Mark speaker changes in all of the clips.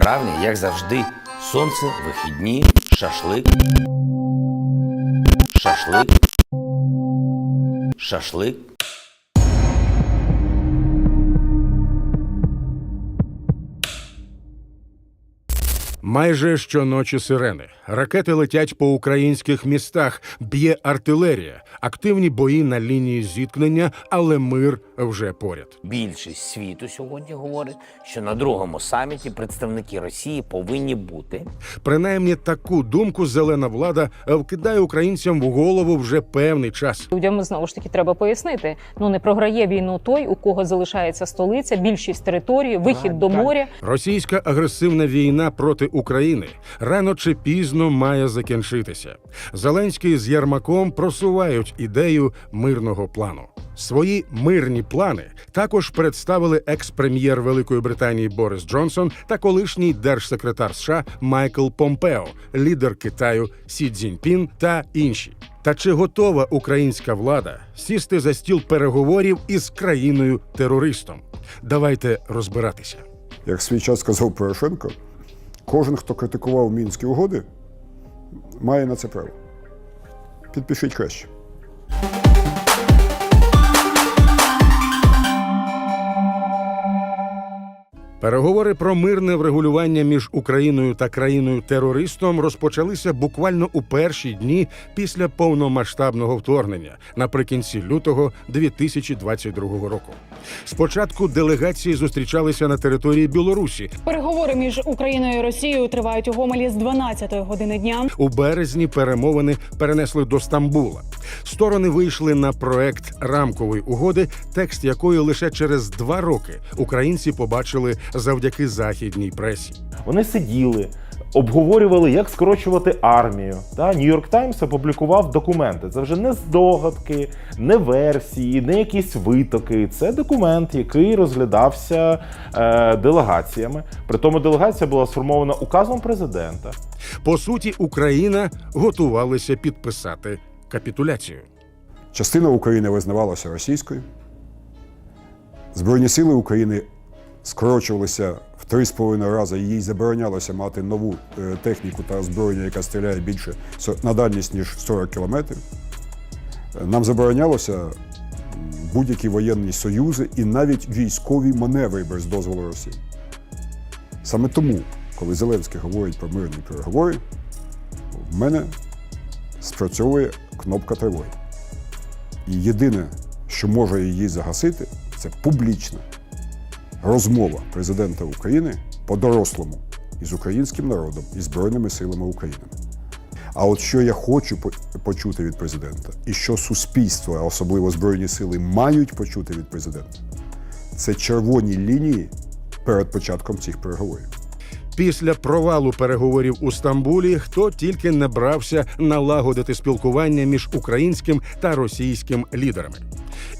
Speaker 1: травня, як завжди, сонце, вихідні, шашлик. Шашлик. Шашлик.
Speaker 2: Майже щоночі сирени. Ракети летять по українських містах, б'є артилерія, активні бої на лінії зіткнення, але мир вже поряд.
Speaker 1: Більшість світу сьогодні говорить, що на другому саміті представники Росії повинні бути.
Speaker 2: Принаймні таку думку зелена влада вкидає українцям в голову вже певний час.
Speaker 3: Людям знову ж таки треба пояснити. Ну не програє війну той, у кого залишається столиця, більшість території, вихід до моря.
Speaker 2: Російська агресивна війна проти України рано чи пізно має закінчитися. Зеленський з Єрмаком просувають ідею мирного плану. Свої мирні плани також представили екс-прем'єр Великої Британії Борис Джонсон та колишній держсекретар США Майкл Помпео, лідер Китаю Сі Цзіньпін та інші. Та чи готова українська влада сісти за стіл переговорів із країною терористом? Давайте розбиратися.
Speaker 4: Як свій час сказав Порошенко, кожен, хто критикував мінські угоди, має на це право. Підпишіть краще.
Speaker 2: Переговори про мирне врегулювання між Україною та країною терористом розпочалися буквально у перші дні після повномасштабного вторгнення наприкінці лютого 2022 року. Спочатку делегації зустрічалися на території Білорусі.
Speaker 5: Переговори між Україною і Росією тривають у Гомелі з 12-ї години дня.
Speaker 2: У березні перемовини перенесли до Стамбула. Сторони вийшли на проект рамкової угоди, текст якої лише через два роки українці побачили завдяки західній пресі.
Speaker 6: Вони сиділи, обговорювали, як скорочувати армію. Та Нью-Йорк Таймс опублікував документи. Це вже не здогадки, не версії, не якісь витоки. Це документ, який розглядався е, делегаціями. Притому делегація була сформована указом президента.
Speaker 2: По суті, Україна готувалася підписати капітуляцію.
Speaker 4: Частина України визнавалася російською. Збройні сили України скорочувалися в 3,5 рази. Їй заборонялося мати нову е, техніку та озброєння, яка стріляє більше на дальність, ніж 40 кілометрів. Е, Нам заборонялося будь-які воєнні союзи і навіть військові маневри без дозволу Росії. Саме тому, коли Зеленський говорить про мирні переговори, в мене спрацьовує кнопка тривоги. І єдине, що може її загасити, це публічна розмова президента України по-дорослому із українським народом і Збройними силами України. А от що я хочу почути від президента, і що суспільство, а особливо Збройні сили, мають почути від президента, це червоні лінії перед початком цих переговорів.
Speaker 2: Після провалу переговорів у Стамбулі хто тільки не брався налагодити спілкування між українським та російським лідерами: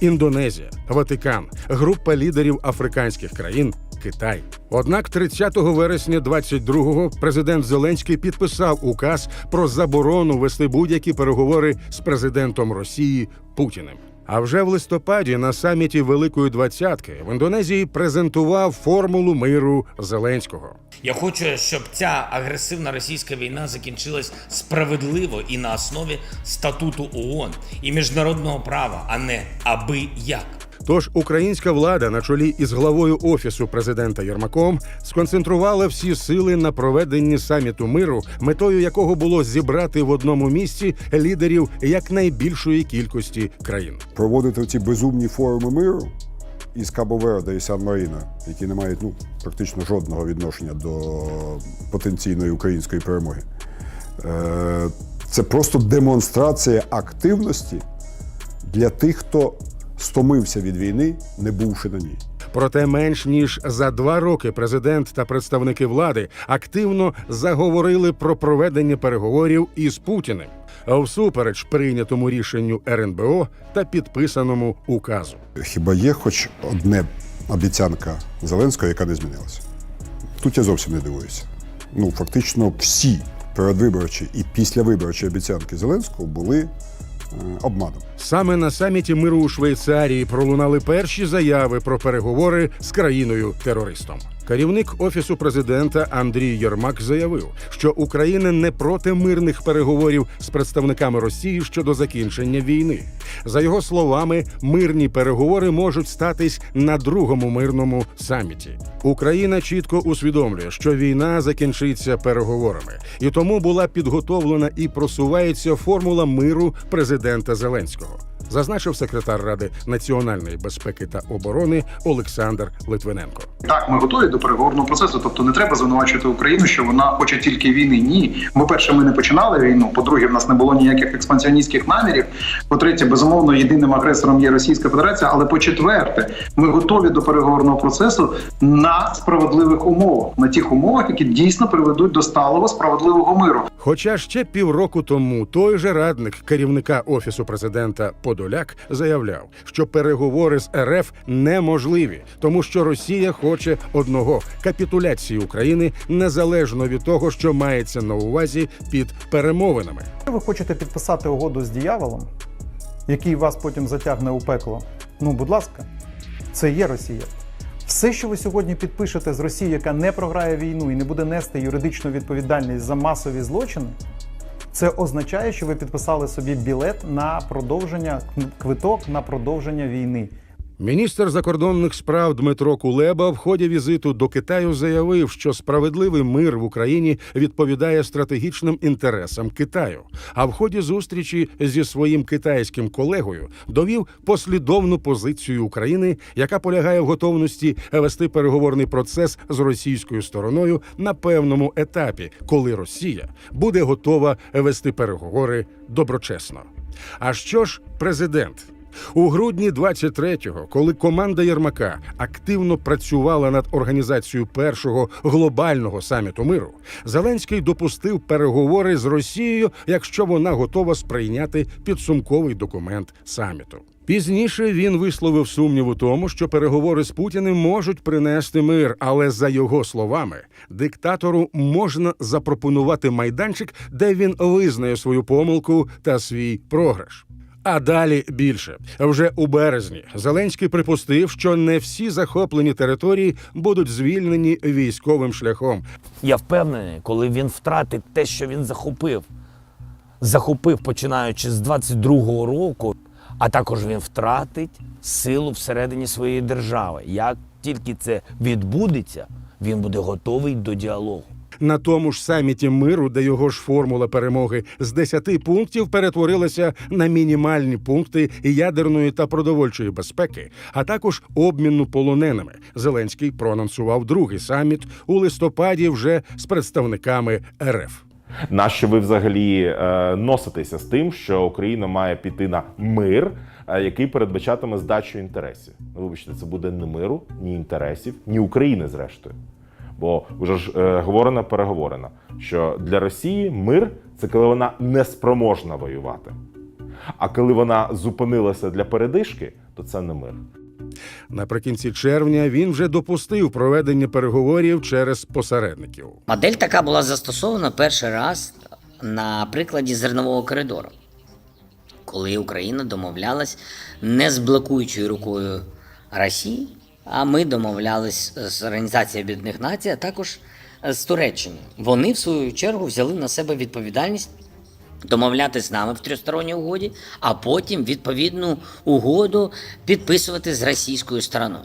Speaker 2: Індонезія, Ватикан, група лідерів африканських країн. Китай. Однак 30 вересня 22-го президент Зеленський підписав указ про заборону вести будь-які переговори з президентом Росії Путіним. А вже в листопаді на саміті Великої Двадцятки в Індонезії презентував формулу миру Зеленського.
Speaker 1: Я хочу, щоб ця агресивна російська війна закінчилась справедливо і на основі статуту ООН і міжнародного права, а не аби як.
Speaker 2: Тож українська влада на чолі із главою офісу президента Єрмаком сконцентрувала всі сили на проведенні саміту миру, метою якого було зібрати в одному місці лідерів якнайбільшої кількості країн.
Speaker 4: проводити ці безумні форуми миру із Кабо Верде і Сан Маріна, які не мають ну, практично жодного відношення до потенційної української перемоги. Е, Це просто демонстрація активності для тих, хто стомився від війни, не бувши на ній.
Speaker 2: Проте менш ніж за два роки президент та представники влади активно заговорили про проведення переговорів із Путіним, а всупереч прийнятому рішенню РНБО та підписаному указу.
Speaker 4: Хіба є хоч одне обіцянка Зеленського, яка не змінилася? Тут я зовсім не дивуюся. Ну, фактично, всі передвиборчі і післявиборчі обіцянки Зеленського були е, обманом.
Speaker 2: Саме на саміті миру у Швейцарії пролунали перші заяви про переговори з країною терористом. Керівник офісу президента Андрій Єрмак заявив, що Україна не проти мирних переговорів з представниками Росії щодо закінчення війни. За його словами, мирні переговори можуть статись на другому мирному саміті. Україна чітко усвідомлює, що війна закінчиться переговорами, і тому була підготовлена і просувається формула миру президента Зеленського. Зазначив секретар Ради національної безпеки та оборони Олександр Литвиненко.
Speaker 7: Так, ми готові до переговорного процесу. Тобто не треба звинувачувати Україну, що вона хоче тільки війни. Ні, ми перше, ми не починали війну. По-друге, в нас не було ніяких експансіоністських намірів. По-третє, безумовно, єдиним агресором є Російська Федерація. Але по-четверте, ми готові до переговорного процесу на справедливих умовах, на тих умовах, які дійсно приведуть до сталого справедливого миру.
Speaker 2: Хоча ще півроку тому той же радник керівника офісу президента Подоляк заявляв, що переговори з РФ неможливі, тому що Росія хоче одного капітуляції України незалежно від того, що мається на увазі під перемовинами.
Speaker 8: Ви хочете підписати угоду з дияволом, який вас потім затягне у пекло, ну, будь ласка, це є Росія. Все, що ви сьогодні підпишете з Росії, яка не програє війну і не буде нести юридичну відповідальність за масові злочини, це означає, що ви підписали собі білет на продовження квиток на продовження війни.
Speaker 2: Міністр закордонних справ Дмитро Кулеба в ході візиту до Китаю заявив, що справедливий мир в Україні відповідає стратегічним інтересам Китаю. А в ході зустрічі зі своїм китайським колегою довів послідовну позицію України, яка полягає в готовності вести переговорний процес з російською стороною на певному етапі, коли Росія буде готова вести переговори доброчесно. А що ж президент? У грудні 23-го, коли команда Єрмака активно працювала над організацією першого глобального саміту миру, Зеленський допустив переговори з Росією, якщо вона готова сприйняти підсумковий документ саміту. Пізніше він висловив сумнів у тому, що переговори з Путіним можуть принести мир, але за його словами, диктатору можна запропонувати майданчик, де він визнає свою помилку та свій програш. А далі більше вже у березні Зеленський припустив, що не всі захоплені території будуть звільнені військовим шляхом.
Speaker 1: Я впевнений, коли він втратить те, що він захопив, захопив починаючи з 22-го року, а також він втратить силу всередині своєї держави. Як тільки це відбудеться, він буде готовий до діалогу.
Speaker 2: На тому ж саміті миру, де його ж формула перемоги з 10 пунктів перетворилася на мінімальні пункти ядерної та продовольчої безпеки, а також обміну полоненими. Зеленський проанонсував другий саміт у листопаді вже з представниками РФ.
Speaker 6: Нащо ви взагалі е, носитеся з тим, що Україна має піти на мир, е, який передбачатиме здачу інтересів? Ну, вибачте, це буде не миру, ні інтересів, ні України, зрештою. Бо вже ж е, говорено, переговорено, що для Росії мир це коли вона не спроможна воювати. А коли вона зупинилася для передишки, то це не мир.
Speaker 2: Наприкінці червня він вже допустив проведення переговорів через посередників.
Speaker 9: Модель така була застосована перший раз на прикладі зернового коридору, коли Україна домовлялась не з блокуючою рукою Росії, а ми домовлялись з Організацією Об'єднаних Націй, а також з Туреччиною. Вони, в свою чергу, взяли на себе відповідальність домовляти з нами в тристоронній угоді, а потім відповідну угоду підписувати з російською стороною.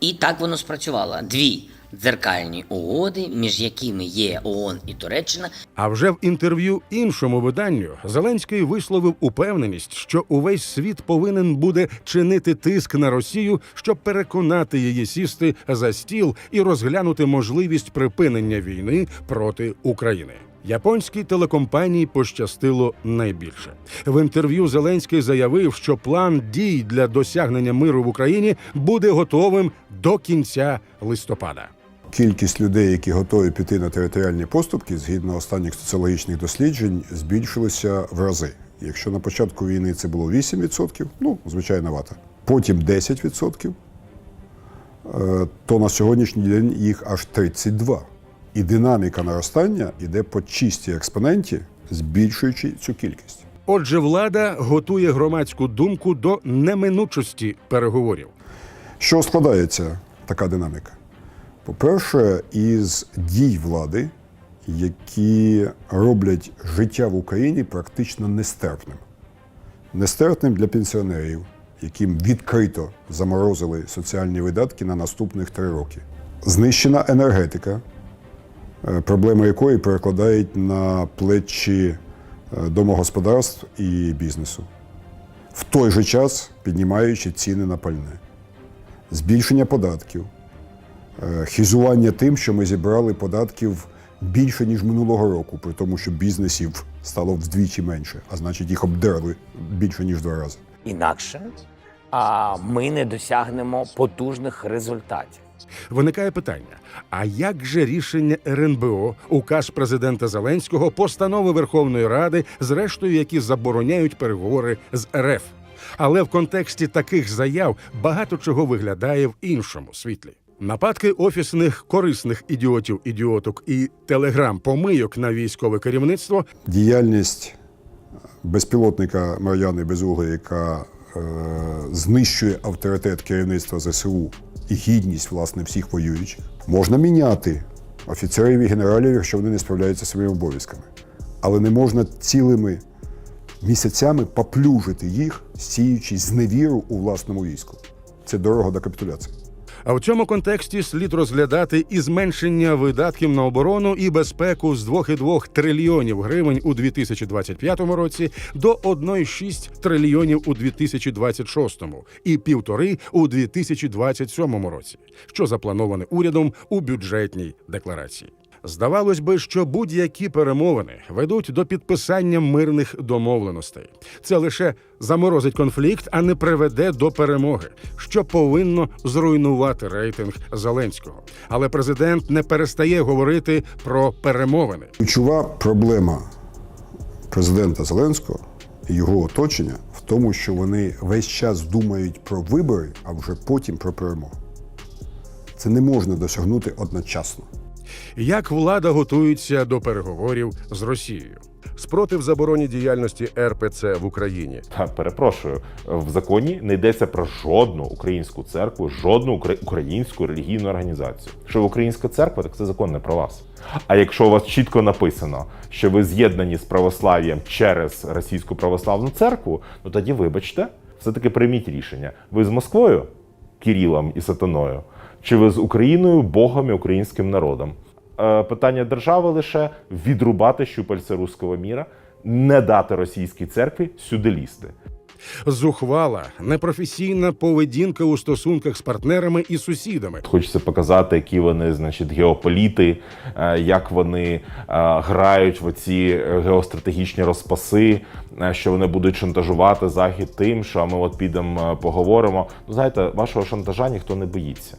Speaker 9: І так воно спрацювало. Дві дзеркальні угоди, між якими є ООН і Туреччина,
Speaker 2: А вже в інтерв'ю іншому виданню Зеленський висловив упевненість, що увесь світ повинен буде чинити тиск на Росію, щоб переконати її сісти за стіл і розглянути можливість припинення війни проти України. Японській телекомпанії пощастило найбільше. В інтерв'ю Зеленський заявив, що план дій для досягнення миру в Україні буде готовим до кінця листопада.
Speaker 4: Кількість людей, які готові піти на територіальні поступки, згідно останніх соціологічних досліджень, збільшилися в рази. Якщо на початку війни це було 8%, ну, звичайно, вата, потім 10%, е, то на сьогоднішній день їх аж 32%. І динаміка наростання йде по чистій експоненті, збільшуючи цю кількість.
Speaker 2: Отже, влада готує громадську думку до неминучості переговорів.
Speaker 4: Що складається така динаміка? По-перше, із дій влади, які роблять життя в Україні практично нестерпним. Нестерпним для пенсіонерів, яким відкрито заморозили соціальні видатки на наступних три роки. Знищена енергетика, е, проблеми якої перекладають на плечі е, домогосподарств і бізнесу, в той же час піднімаючи ціни на пальне збільшення податків, е, хизування тим, що ми зібрали податків більше, ніж минулого року, при тому, що бізнесів стало вдвічі менше, а значить їх обдерли більше, ніж два рази.
Speaker 1: Інакше а ми не досягнемо потужних результатів.
Speaker 2: Виникає питання: а як же рішення РНБО, указ президента Зеленського, постанови Верховної Ради, зрештою, які забороняють переговори з РФ? Але в контексті таких заяв багато чого виглядає в іншому світлі. Нападки офісних корисних ідіотів, ідіоток і телеграм-помийок на військове керівництво
Speaker 4: Діяльність безпілотника Мар'яни Безугли, яка е, знищує авторитет керівництва ЗСУ і гідність власне всіх воюючих, можна міняти офіцерів і генералів, якщо вони не справляються своїми обов'язками. Але не можна цілими місяцями поплюжити їх, сіючи зневіру у власному війську. Це дорого до капітуляції.
Speaker 2: А в цьому контексті слід розглядати і зменшення видатків на оборону і безпеку з 2,2 трильйонів гривень у 2025 році до 1,6 трильйонів у 2026 і півтори у 2027 році, що заплановане урядом у бюджетній декларації. Здавалось би, що будь-які перемовини ведуть до підписання мирних домовленостей. Це лише заморозить конфлікт, а не приведе до перемоги, що повинно зруйнувати рейтинг Зеленського. Але президент не перестає говорити про перемовини.
Speaker 4: Ключова проблема президента Зеленського і його оточення в тому, що вони весь час думають про вибори, а вже потім про перемогу. Це не можна досягнути одночасно.
Speaker 2: Як влада готується до переговорів з Росією?
Speaker 10: Спротив забороні діяльності РПЦ в Україні.
Speaker 6: Та перепрошую, в законі не йдеться про жодну українську церкву, жодну українську релігійну організацію. Що ви українська церква, так це закон не про вас. А якщо у вас чітко написано, що ви з'єднані з православ'ям через російську православну церкву, ну тоді вибачте, все-таки прийміть рішення. Ви з Москвою, Кирилом і Сатаною, чи ви з Україною, Богом і українським народом? Е, Питання держави лише відрубати щупальця руського міра, не дати російській церкві сюди лізти.
Speaker 2: Зухвала, непрофесійна поведінка у стосунках з партнерами і сусідами.
Speaker 6: Хочеться показати, які вони, значить, геополіти, е, як вони е, грають в оці геостратегічні розпаси, що вони будуть шантажувати захід тим, що ми от підемо поговоримо. Ну знаєте, вашого шантажа ніхто не боїться.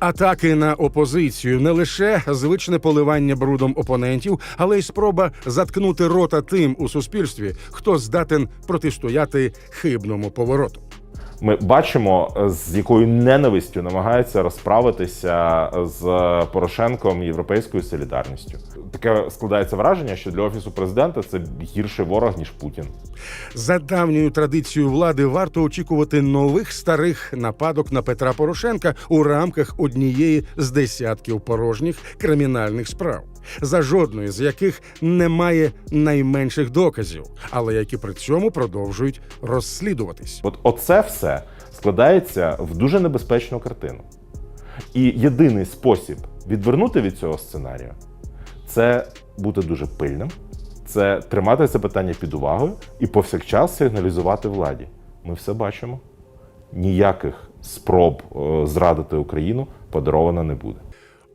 Speaker 2: Атаки на опозицію не лише звичне поливання брудом опонентів, але й спроба заткнути рота тим у суспільстві, хто здатен протистояти хибному повороту.
Speaker 6: Ми бачимо, е, з якою ненавистю намагаються розправитися з Порошенком європейською солідарністю. Таке складається враження, що для офісу президента це гірший ворог ніж Путін.
Speaker 2: За давньою традицією влади варто очікувати нових старих нападок на Петра Порошенка у рамках однієї з десятків порожніх кримінальних справ, за жодної з яких немає найменших доказів, але які при цьому продовжують розслідуватись.
Speaker 6: От оце все складається в дуже небезпечну картину. І єдиний спосіб відвернути від цього сценарію це бути дуже пильним, це тримати це питання під увагою і повсякчас сигналізувати владі. Ми все бачимо. Ніяких спроб е, зрадити Україну подаровано не буде.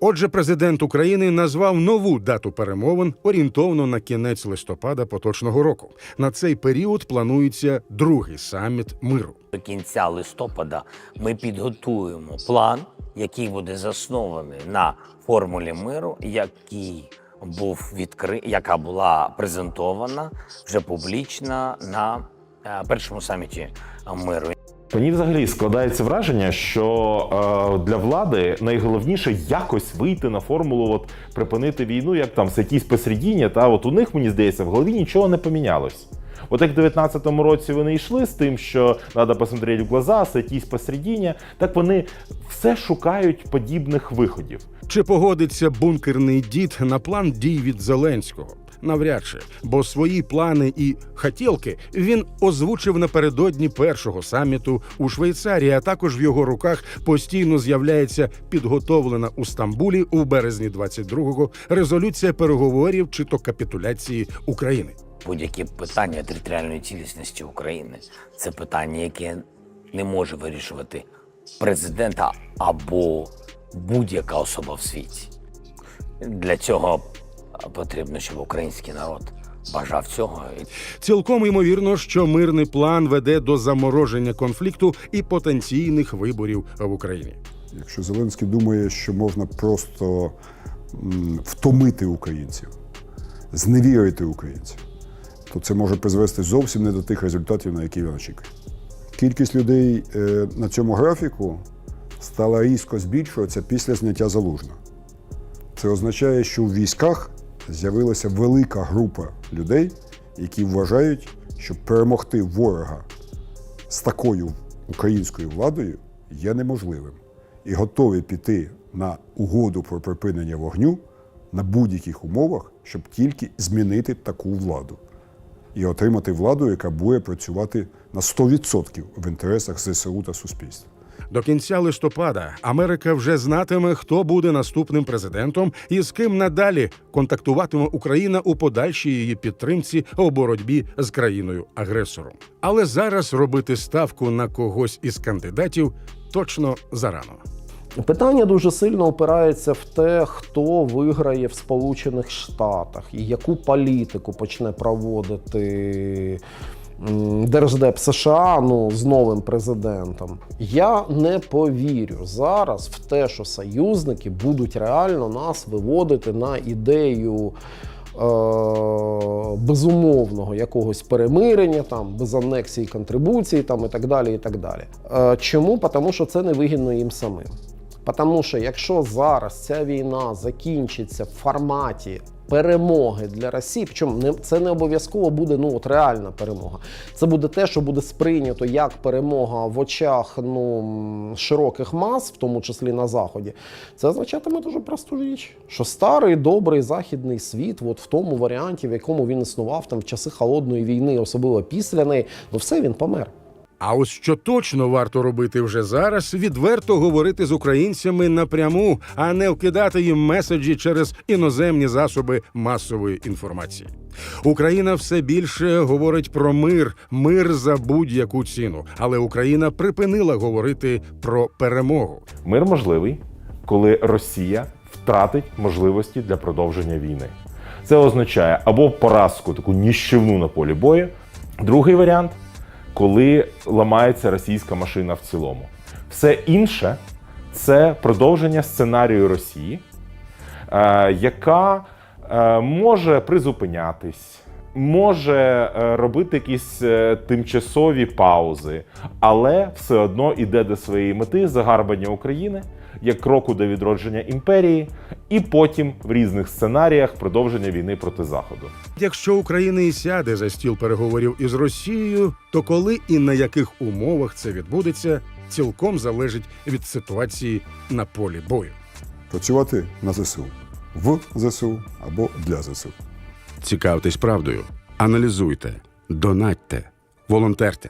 Speaker 2: Отже, президент України назвав нову дату перемовин орієнтовно на кінець листопада поточного року. На цей період планується другий саміт миру.
Speaker 1: До кінця листопада ми підготуємо план, який буде заснований на формулі миру, який був відкри... яка була презентована вже публічно на е, першому саміті миру.
Speaker 6: Мені взагалі складається враження, що е, для влади найголовніше якось вийти на формулу, от припинити війну, як там якісь посередіння. Та от у них мені здається в голові нічого не помінялось. От як в 19-му році вони йшли з тим, що треба посмотрети в глаза, сойтись посередині, так вони все шукають подібних виходів.
Speaker 2: Чи погодиться бункерний дід на план дій від Зеленського? Навряд чи, бо свої плани і хотілки він озвучив напередодні першого саміту у Швейцарії. А також в його руках постійно з'являється підготовлена у Стамбулі у березні 22-го резолюція переговорів чи то капітуляції України.
Speaker 1: Будь-які питання територіальної цілісності України це питання, яке не може вирішувати президента або будь-яка особа в світі. Для цього потрібно, щоб український народ бажав цього.
Speaker 2: Цілком ймовірно, що мирний план веде до замороження конфлікту і потенційних виборів в Україні.
Speaker 4: Якщо Зеленський думає, що можна просто втомити українців, зневірити українців, то це може призвести зовсім не до тих результатів, на які він очікує. Кількість людей е, на цьому графіку стала різко збільшуватися після зняття залужного. Це означає, що в військах з'явилася велика група людей, які вважають, що перемогти ворога з такою українською владою є неможливим і готові піти на угоду про припинення вогню на будь-яких умовах, щоб тільки змінити таку владу і отримати владу, яка буде працювати на 100% в інтересах ЗСУ та суспільства.
Speaker 2: До кінця листопада Америка вже знатиме, хто буде наступним президентом і з ким надалі контактуватиме Україна у подальшій її підтримці у боротьбі з країною агресором. Але зараз робити ставку на когось із кандидатів точно зарано.
Speaker 11: Питання дуже сильно опирається в те, хто виграє в Сполучених Штатах і яку політику почне проводити Держдеп США ну, з новим президентом. Я не повірю зараз в те, що союзники будуть реально нас виводити на ідею. е, Безумовного якогось перемирення, там без анексії контрибуції, там і так далі. І так далі. Е, Чому? Тому що це не вигідно їм самим. Тому що якщо зараз ця війна закінчиться в форматі перемоги для Росії, причому це не обов'язково буде ну от реальна перемога. Це буде те, що буде сприйнято як перемога в очах ну широких мас, в тому числі на заході. Це означатиме дуже просту річ, що старий добрий західний світ, от в тому варіанті, в якому він існував там в часи холодної війни, особливо після неї, ну все він помер.
Speaker 2: А ось що точно варто робити вже зараз, відверто говорити з українцями напряму, а не вкидати їм меседжі через іноземні засоби масової інформації. Україна все більше говорить про мир, мир за будь-яку ціну. Але Україна припинила говорити про перемогу.
Speaker 6: Мир можливий, коли Росія втратить можливості для продовження війни. Це означає або поразку, таку ніщівну на полі бою. Другий варіант коли ламається російська машина в цілому. Все інше це продовження сценарію Росії, е, яка е, може призупинятись, може е, робити якісь тимчасові паузи, але все одно йде до своєї мети загарбання України як кроку до відродження імперії, і потім в різних сценаріях продовження війни проти Заходу.
Speaker 2: Якщо Україна і сяде за стіл переговорів із Росією, то коли і на яких умовах це відбудеться, цілком залежить від ситуації на полі бою.
Speaker 4: Працювати на ЗСУ, в ЗСУ або для ЗСУ.
Speaker 2: Цікавтесь правдою, аналізуйте, донатьте, волонтерте,